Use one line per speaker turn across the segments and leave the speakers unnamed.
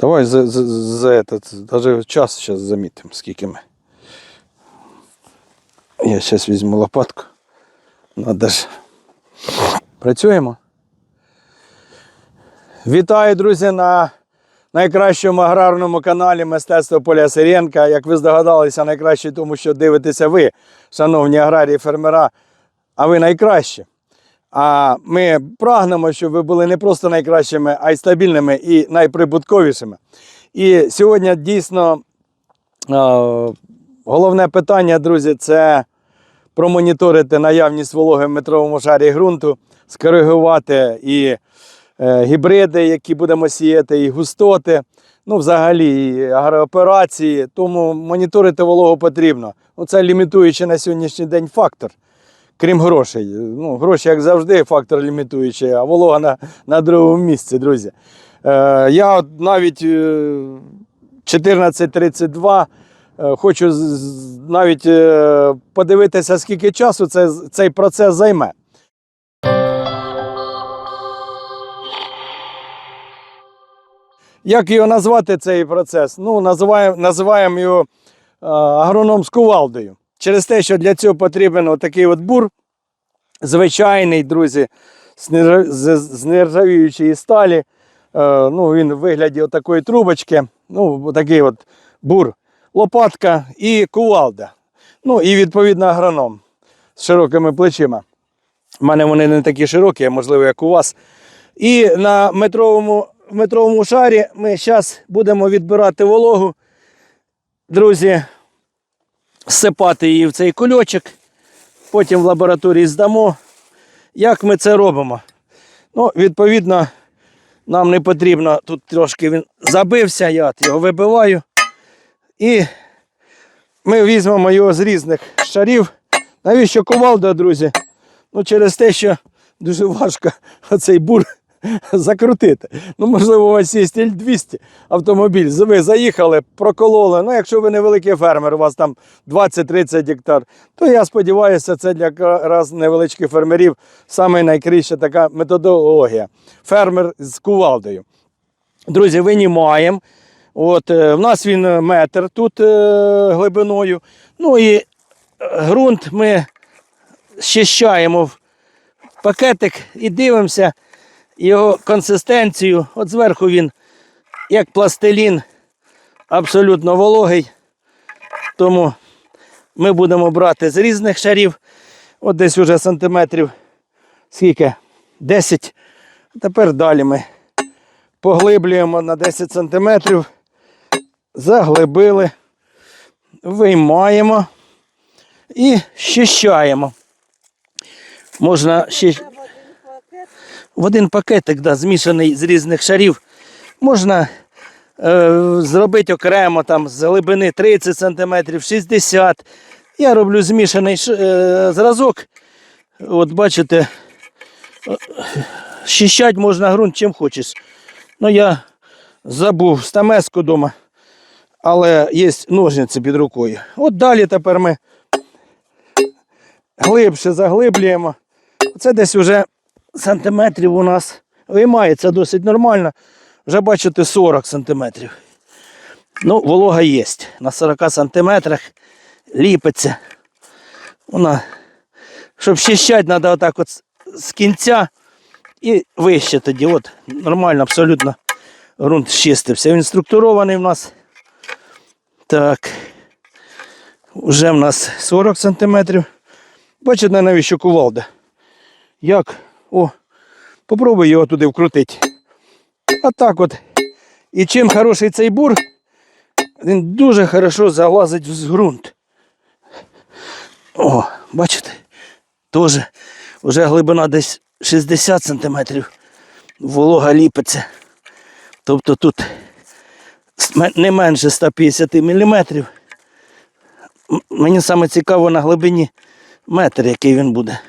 Давай за, за, за этот, даже час сейчас заметим, скільки ми. Я зараз візьму лопатку. Надо ж. Працюємо. Вітаю, друзі, на найкращому аграрному каналі Мистецтво Поля Сиренка. Як ви здогадалися, найкраще тому, що дивитеся ви, шановні аграрії фермера, а ви найкращі. А ми прагнемо, щоб ви були не просто найкращими, а й стабільними і найприбутковішими. І сьогодні дійсно головне питання, друзі, це промоніторити наявність вологи в метровому шарі ґрунту, скоригувати і е, гібриди, які будемо сіяти, і густоти, ну, взагалі, і агрооперації. Тому моніторити вологу потрібно. Ну, це лімітуючий на сьогоднішній день фактор. Крім грошей. Ну, гроші, як завжди, фактор лімітуючий, а волога на, на другому місці, друзі. Е, я навіть е, 14.32 е, хочу з- з- навіть е, подивитися, скільки часу це, цей процес займе. Як його назвати цей процес? Ну, називаємо, називаємо його е, агроном з кувалдою. Через те, що для цього потрібен отакий от бур, звичайний, друзі, з нержа- з з нержавіючої сталі. Е, ну, він в вигляді отакої трубочки. Ну, такий от бур, лопатка і кувалда. Ну, і відповідно агроном з широкими плечима. У мене вони не такі широкі, можливо, як у вас. І на метровому, метровому шарі ми зараз будемо відбирати вологу. Друзі, всипати її в цей кульочок, потім в лабораторії здамо. Як ми це робимо? Ну, відповідно, нам не потрібно, тут трошки він забився, я його вибиваю. І ми візьмемо його з різних шарів. Навіщо кувалда, друзі? Ну, через те, що дуже важко оцей бур закрутити. Ну, можливо, у вас є стіль 200 автомобіль. Ви заїхали, прокололи. Ну, якщо ви невеликий фермер, у вас там 20-30 гектар, то я сподіваюся, це для якраз невеличких фермерів саме найкраща така методологія. Фермер з кувалдою. Друзі, винімаємо. От, е, в нас він е, метр тут е, глибиною. Ну і е, ґрунт ми щищаємо в пакетик і дивимося його консистенцію. От зверху він, як пластилін, абсолютно вологий. Тому ми будемо брати з різних шарів. От десь уже сантиметрів скільки? 10. Тепер далі ми поглиблюємо на 10 сантиметрів, заглибили, виймаємо і щищаємо. Можна ще в один пакетик, да, змішаний з різних шарів. Можна е, зробити окремо там, з глибини 30 см, 60 Я роблю змішаний ш- е, зразок. От бачите, е, щищать можна ґрунт чим хочеш. Ну я забув стамеску вдома, але є ножниці під рукою. От далі тепер ми глибше заглиблюємо. Це десь вже сантиметрів у нас виймається досить нормально. Вже бачите 40 сантиметрів. Ну, волога є. На 40 сантиметрах ліпиться. Вона, щоб щищати, треба отак от з- кінця і вище тоді. От нормально, абсолютно ґрунт щистився. Він структурований в нас. Так. Уже в нас 40 сантиметрів. Бачите, навіщо кувалда? Як? О, попробуй його туди вкрутити. А так от. І чим хороший цей бур, він дуже хорошо залазить в ґрунт. О, бачите? Теж вже глибина десь 60 сантиметрів. Волога ліпиться. Тобто тут не менше 150 міліметрів. Мені саме цікаво на глибині метр, який він буде.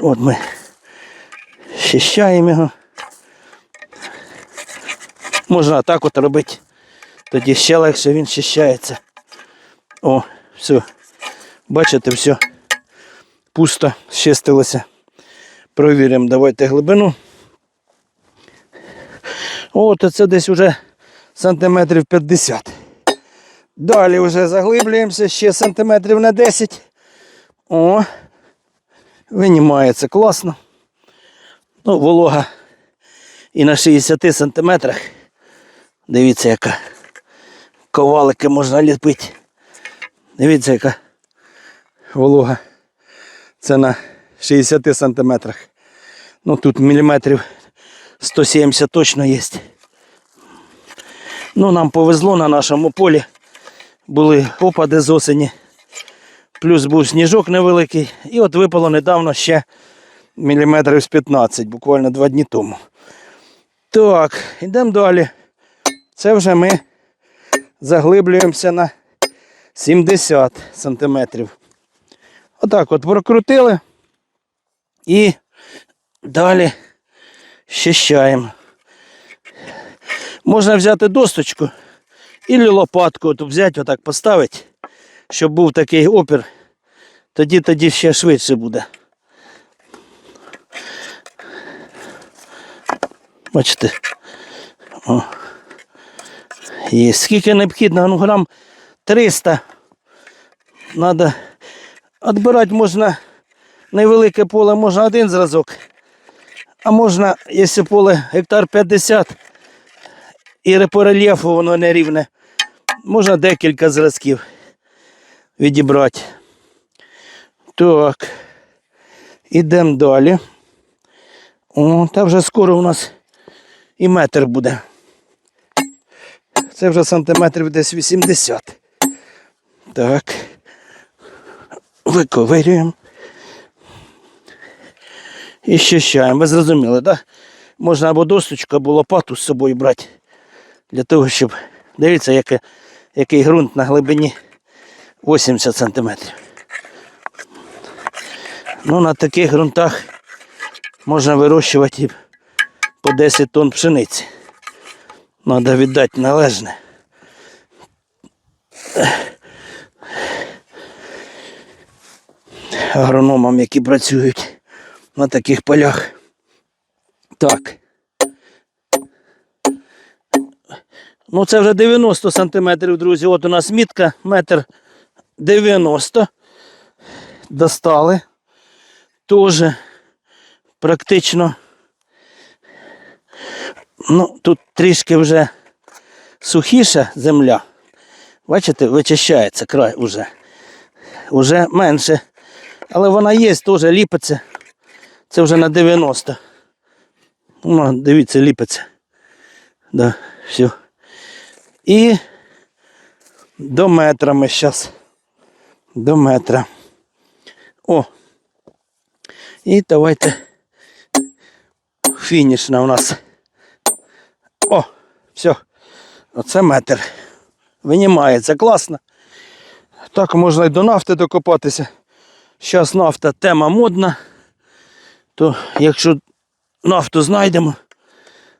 От ми щищаємо його. Можна так от робити. Тоді ще легше він щищається. О, все. Бачите, все. Пусто, щистилося. Провіримо, давайте глибину. От це десь вже сантиметрів 50. Далі вже заглиблюємося ще сантиметрів на 10. О, винімається класно. Ну, волога і на 60 сантиметрах. Дивіться, яка ковалики можна ліпити. Дивіться, яка волога. Це на 60 сантиметрах. Ну тут міліметрів 170 точно є. Ну, нам повезло на нашому полі. Були опади з осені. Плюс був сніжок невеликий. І от випало недавно ще міліметрів з 15, буквально два дні тому. Так, йдемо далі. Це вже ми заглиблюємося на 70 сантиметрів. Отак от прокрутили. І далі щищаємо. Можна взяти досточку і лопатку от взяти, отак поставити, щоб був такий опір. Тоді тоді ще швидше буде. Бачите? О. Є. Скільки необхідно? Ну, грам 300. Надо відбирати можна невелике поле, можна один зразок. А можна, якщо поле гектар 50 і по рельєфу воно не рівне, можна декілька зразків відібрати. Так. Ідемо далі. О, та вже скоро у нас і метр буде. Це вже сантиметрів десь 80. Так. Виковирюємо. І щищаємо. Ви зрозуміли, так? Можна або досточку, або лопату з собою брати. Для того, щоб. Дивіться, який, який ґрунт на глибині 80 сантиметрів. Ну, на таких ґрунтах можна вирощувати по 10 тонн пшениці. Треба віддати належне. Агрономам, які працюють на таких полях. Так. Ну, це вже 90 сантиметрів, друзі. От у нас мітка, метр 90. Достали. Тоже практично. Ну, тут трішки вже сухіша земля. Бачите, вичищається край уже. Уже менше. Але вона є, теж ліпиться. Це вже на 90. Ну, дивіться, ліпиться. Да, все. І до метра ми зараз. До метра. О. І давайте. Фінішна у нас. Все. Оце метр. Винімається класно. Так можна і до нафти докопатися. Зараз нафта тема модна. То якщо нафту знайдемо,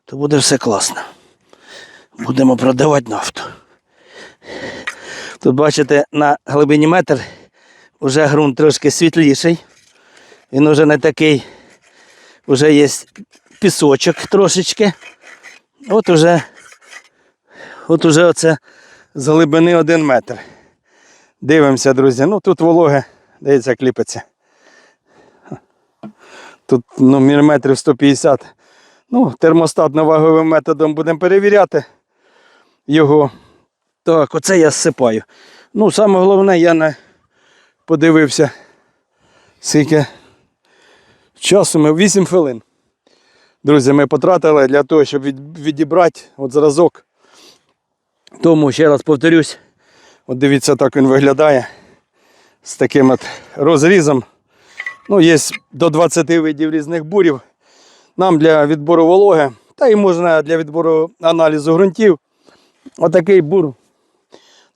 то буде все класно. Будемо продавати нафту. Тут бачите, на глибині метр вже ґрунт трошки світліший. Він вже не такий, вже є пісочок трошечки. От уже, от уже оце з глибини один метр. Дивимося, друзі. Ну тут вологе, дивіться, як ліпиться. Тут ну, міліметрів 150. Ну, термостатно-ваговим методом будемо перевіряти його. Так, оце я зсипаю. Ну, саме головне, я не подивився, скільки часу ми 8 хвилин. Друзі, ми потратили для того, щоб відібрати от зразок. Тому ще раз повторюсь, от дивіться, так він виглядає з таким от розрізом. Ну, є до 20 видів різних бурів. Нам для відбору вологи, та й можна для відбору аналізу ґрунтів. Отакий бур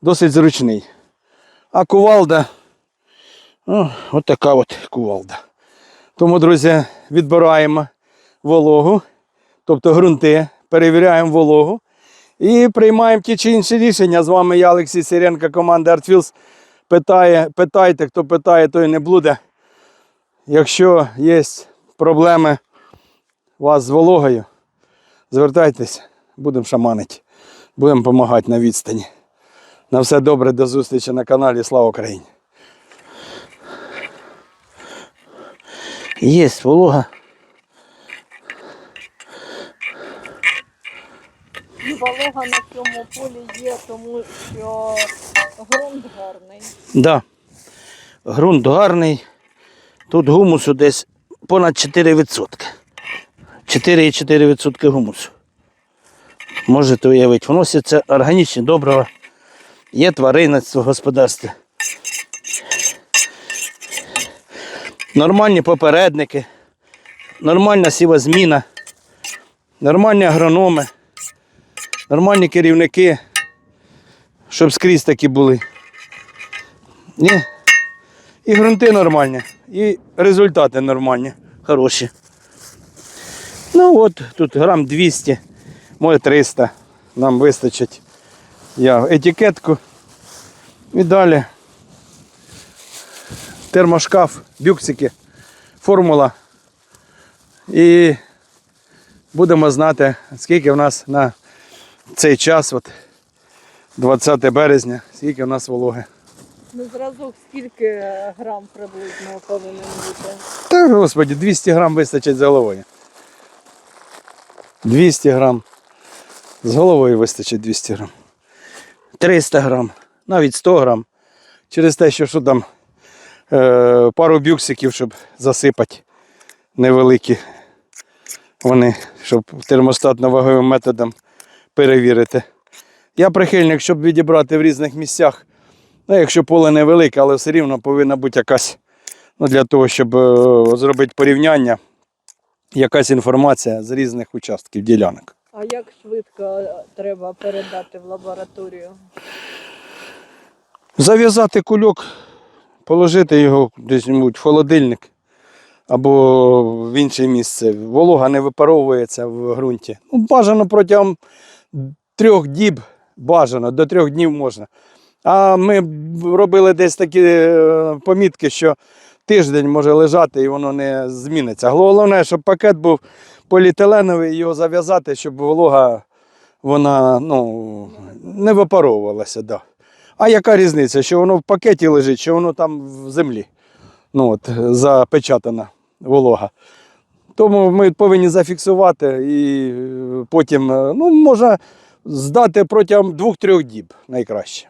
досить зручний. А кувалда, ну, от така от кувалда. Тому, друзі, відбираємо вологу, тобто ґрунти, перевіряємо вологу і приймаємо ті чи інші рішення. З вами я, Олексій Сиренко, команда ArtFields. Питає, питайте, хто питає, той не блуде. Якщо є проблеми у вас з вологою, звертайтесь, будемо шаманити. Будемо допомагати на відстані. На все добре, до зустрічі на каналі. Слава Україні! Є волога.
Волога на цьому полі є, тому що ґрунт гарний.
Да. Грунт гарний. Тут гумусу десь понад 4%. 4,4% гумусу. Можете уявити, вносяться органічні добрива, є тваринництво в господарстві. Нормальні попередники, нормальна сівозміна, нормальні агрономи, нормальні керівники, щоб скрізь такі були. Ні. І ґрунти нормальні, і результати нормальні, хороші. Ну от, тут грам 200, може 300 нам вистачить. Я етикетку. І далі. Термошкаф, бюксики, формула. І будемо знати, скільки в нас на цей час, от 20 березня, скільки в нас вологи.
Ну, зразок скільки грам приблизно повинен бути?
Та, господи, 200 грам вистачить з головою. 200 грам. З головою вистачить 200 грам. 300 грам, навіть 100 грам. Через те, що, що там е, пару бюксиків, щоб засипати невеликі. Вони, щоб термостатно-ваговим методом перевірити. Я прихильник, щоб відібрати в різних місцях. Ну, якщо поле невелике, але все рівно повинна бути якась ну, для того, щоб е, зробити порівняння, якась інформація з різних участків ділянок.
А як швидко треба передати в лабораторію?
Зав'язати кульок, положити його десь в холодильник або в інше місце. Волога не випаровується в ґрунті. Ну, бажано протягом трьох діб, бажано, до трьох днів можна. А ми робили десь такі е, помітки, що тиждень може лежати і воно не зміниться. Головне, щоб пакет був поліетиленовий, його зав'язати, щоб волога вона ну, не випаровувалася. Да. А яка різниця, що воно в пакеті лежить, що воно там в землі? Ну, от, запечатана волога. Тому ми повинні зафіксувати і е, потім, е, ну, можна здати протягом двох-трьох діб найкраще.